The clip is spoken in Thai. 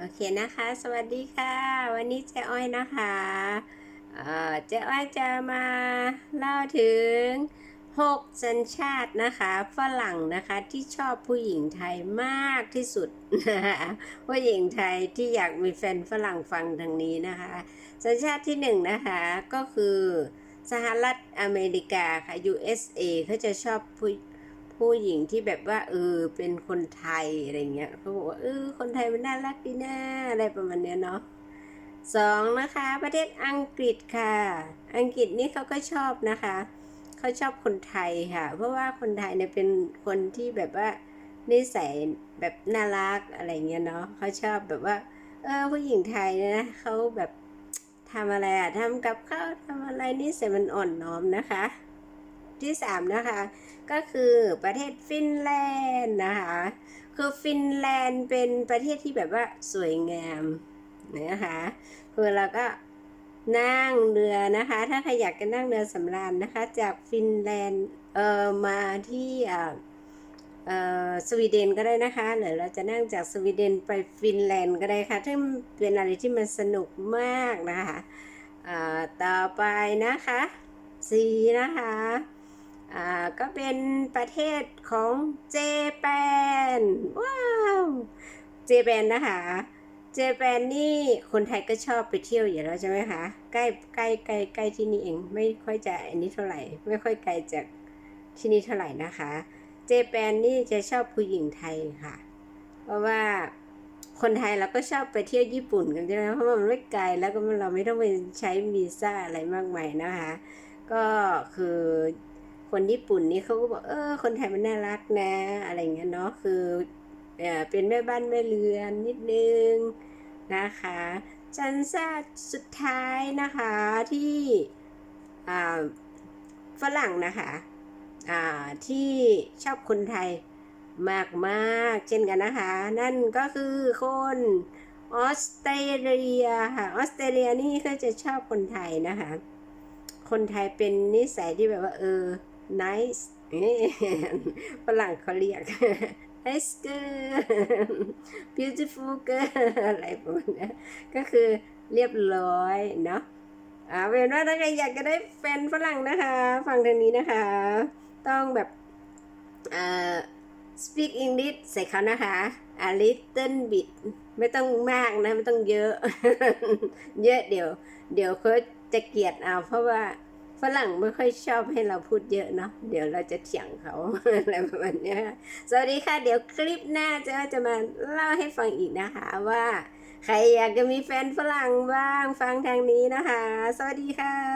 โอเคนะคะ สวัสดีค่ะ วันนี้เจ๊อ้อยนะคะเอ่อเจ๊อ้อยจะมาเล่าถึง 6 สัญชาตินะคะฝรั่งนะคะที่ชอบผู้หญิงไทยมากที่สุดผู้หญิงไทยที่อยากมีแฟนฝรั่งฟังทางนี้นะคะ สัญชาติที่หนึ่งนะคะก็คือสหรัฐอเมริกาค่ะ USA เขาจะชอบผู้ ผู้หญิงที่แบบว่าเออเป็นคนไทยอะไรเงี้ยเขาบอกว่าเออคนไทยมันน่ารักดีนะอะไรประมาณเนี้ยเนาะสองนะคะ ประเทศอังกฤษค่ะ อังกฤษนี่เขาก็ชอบนะคะเขาชอบคนไทยค่ะ เพราะว่าคนไทยเนี่ยเป็นคนที่แบบว่านิสัยแบบน่ารักอะไรเงี้ยเนาะเขาชอบแบบว่า เออผู้หญิงไทยนะเขาแบบทำอะไรอะทำกับข้าวทำอะไรนี่เสยมันอ่อนน้อมนะคะ ที่สามนะคะ ก็คือประเทศฟินแลนด์นะคะ คือฟินแลนด์เป็นประเทศที่แบบว่าสวยงามนะคะคือเราก็นั่งเรือนะคะ ถ้าใครอยากจะนั่งเรือสำราญนะคะ จากฟินแลนด์เอ่อมาที่อ่าเอ่อสวีเดนก็ได้นะคะหรือเราจะนั่งจากสวีเดนไปฟินแลนด์ก็ได้ค่ะซึ่งเป็นอะไรที่มันสนุกมากนะคะอ่าต่อไปนะคะสีนะคะ ก็เป็นประเทศของเจแปนว้าวเจแปนนะคะเจแปนนี่คนไทยก็ชอบไปเที่ยวอยู่แล้วใช่ไหมคะใกล้ใกล้ใกล้ใกล้ที่นี่เองไม่ค่อยจะอันนี้เท่าไหร่ไม่ค่อยไกลจากที่นี่เท่าไหร่นะคะ เจแปนนี่จะชอบผู้หญิงไทยค่ะ เพราะว่าคนไทยเราก็ชอบไปเที่ยวญี่ปุ่นกันใช่ไหมเพราะมันไม่ไกลแล้วก็เราไม่ต้องไปใช้วีซ่าอะไรมากมายนะคะ ก็คือ คนญี่ปุ่นนี่เขาก็บอกเออ คนไทยมันน่ารักนะ อะไรเงี้ยเนาะคือเออเป็นแม่บ้านแม่เรือนนิดนึงนะคะจันซาสุดท้ายนะคะที่อ่าฝรั่งนะคะอ่าที่ชอบคนไทยมากมากเช่นกันนะคะ นั่นก็คือคนออสเตรเลียค่ะออสเตรเลียนี่ก็จะชอบคนไทยนะคะ คนไทยเป็นนิสัยที่แบบว่าเออ nice เอ้ยฝรั่งเขาเรียก nice girl beautiful girl อะไรประมาณนี้ก็คือเรียบร้อยเนาะอ่าเป็นว่าถ้าใครอยากจะได้แฟนฝรั่งนะคะ ฟังทางนี้นะคะ ต้องแบบอ่า speak English ใส่เขานะคะ a little bit ไม่ต้องมากนะ ไม่ต้องเยอะ เยอะเดี๋ยว เดี๋ยวเขาจะเกลียดเอาเพราะว่า ฝรั่งไม่ค่อยชอบให้เราพูดเยอะเนาะเดี๋ยวเราจะเถียงเขาอะไรประมาณนี้สวัสดีค่ะ เดี๋ยวคลิปหน้าจะจะมาเล่าให้ฟังอีกนะคะว่า ใครอยากจะมีแฟนฝรั่งบ้างฟังทางนี้นะคะ สวัสดีค่ะ